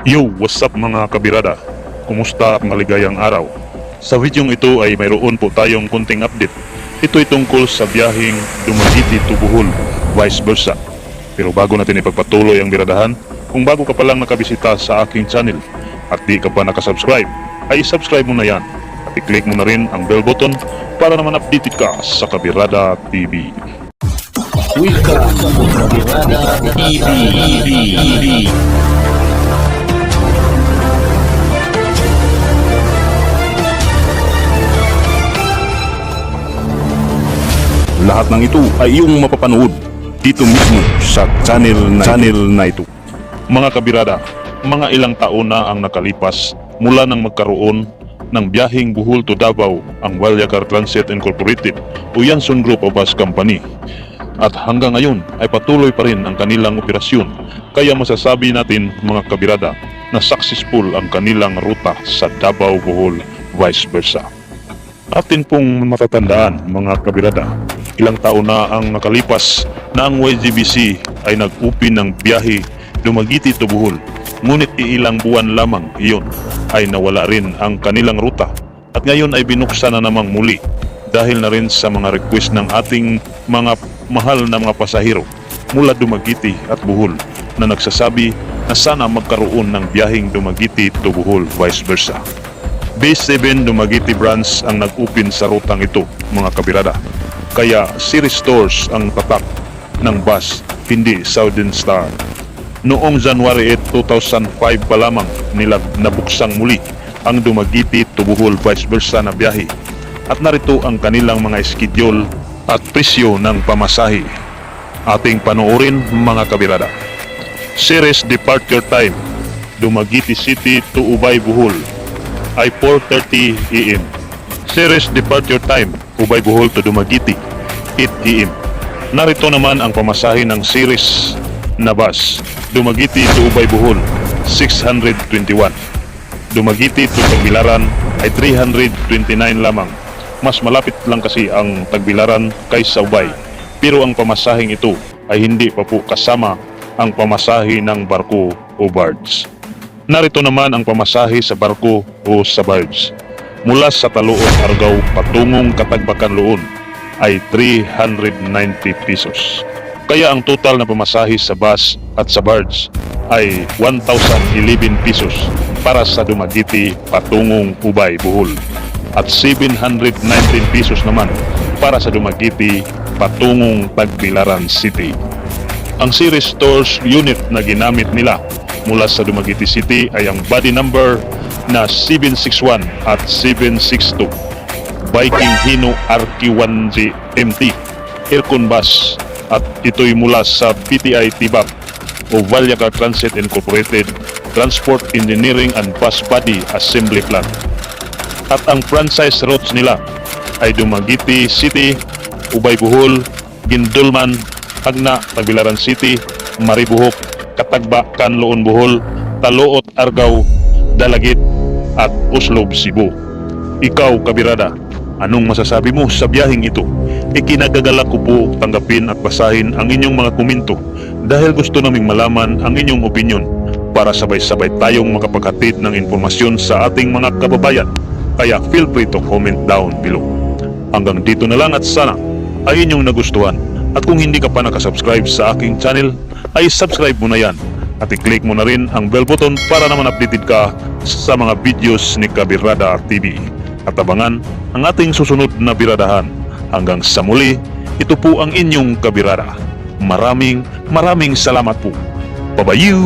Yo, what's up mga kabirada? Kumusta at maligayang araw? Sa videong ito ay mayroon po tayong kunting update. Ito ay tungkol sa biyaheng Dumaguete to Bohol, vice versa. Pero bago natin ipagpatuloy ang biradahan, kung bago ka pa lang nakabisita sa aking channel at di ka pa nakasubscribe, ay subscribe mo na yan at i-click mo na rin ang bell button para naman updated ka sa Kabirada TV. Welcome to Kabirada TV. Lahat ng ito ay iyong mapapanood dito mismo sa channel na, channel na ito. Mga kabirada, mga ilang taon na ang nakalipas mula nang magkaroon ng biyaheng Bohol to Davao ang Walyacar Transit Incorporated o Yanson Group of Bus Company. At hanggang ngayon ay patuloy pa rin ang kanilang operasyon kaya masasabi natin mga kabirada na successful ang kanilang ruta sa Davao Bohol vice versa. Atin pong matatandaan mga kabirada, ilang taon na ang nakalipas na ang YGBC ay nag-upin ng biyahe Dumaguete to Bohol. Ngunit ilang buwan lamang iyon ay nawala rin ang kanilang ruta at ngayon ay binuksan na namang muli dahil na rin sa mga request ng ating mga mahal na mga pasahero mula Dumaguete at Bohol na nagsasabi na sana magkaroon ng biyaheng Dumaguete to Bohol vice versa. Base 7 Dumaguete branch ang nag-upin sa rutang ito, mga kabirada. Kaya series stores ang tatak ng bus, hindi Southern Star. Noong January 8, 2005 pa lamang nila nabuksang muli ang Dumaguete to Bohol vice versa na biyahe. At narito ang kanilang mga schedule at presyo ng pamasahe. Ating panoorin mga kabirada. Series departure time Dumaguete City to Ubay Bohol ay 4.30 AM. Series departure time, Ubay Bohol to Dumaguete, 8 AM. Narito naman ang pamasahe ng series na bus, Dumaguete to Ubay Bohol, 621. Dumaguete to Tagbilaran ay 329 lamang. Mas malapit lang kasi ang Tagbilaran kaysa Ubay. Pero ang pamasaheng ito ay hindi pa po kasama ang pamasahe ng barko o barge. Narito naman ang pamasahe sa barko o sa barge. Mula sa Taluon, Argao patungong Katagbakan Luon ay 390 pesos. Kaya ang total na pamasahe sa bus at sa barge ay 1,011 pesos para sa Dumaguete patungong Ubay, Bohol at 719 pesos naman para sa Dumaguete patungong Tagbilaran City. Ang series stores unit na ginamit nila mula sa Dumaguete City ay ang body number na 761 at 762. Viking Hino RQ1G MT Aircon Bus at ito'y mula sa PTI Tibap o Valyacar Transit Incorporated Transport Engineering and Bus Body Assembly Plant. At ang franchise routes nila ay Dumaguete City, Ubay Bohol, Gindulman, Agna, Tagbilaran City, Maribuhok, Katagba, Kanloon Bohol, Taluot, Argao, Dalagit, at Uslob, Cebu. Ikaw, Kabirada, anong masasabi mo sa biyaheng ito? Ikinagagalak ko po tanggapin at basahin ang inyong mga komento dahil gusto naming malaman ang inyong opinion para sabay-sabay tayong makapaghatid ng informasyon sa ating mga kababayan. Kaya feel free to comment down below. Hanggang dito na lang at sana ay inyong nagustuhan. At kung hindi ka pa nakasubscribe sa aking channel, ay subscribe mo na yan. At i-click mo na rin ang bell button para naman updated ka sa mga videos ni Kabirada TV. At abangan ang ating susunod na biradahan. Hanggang sa muli, ito po ang inyong Kabirada. Maraming maraming salamat po. Babayu!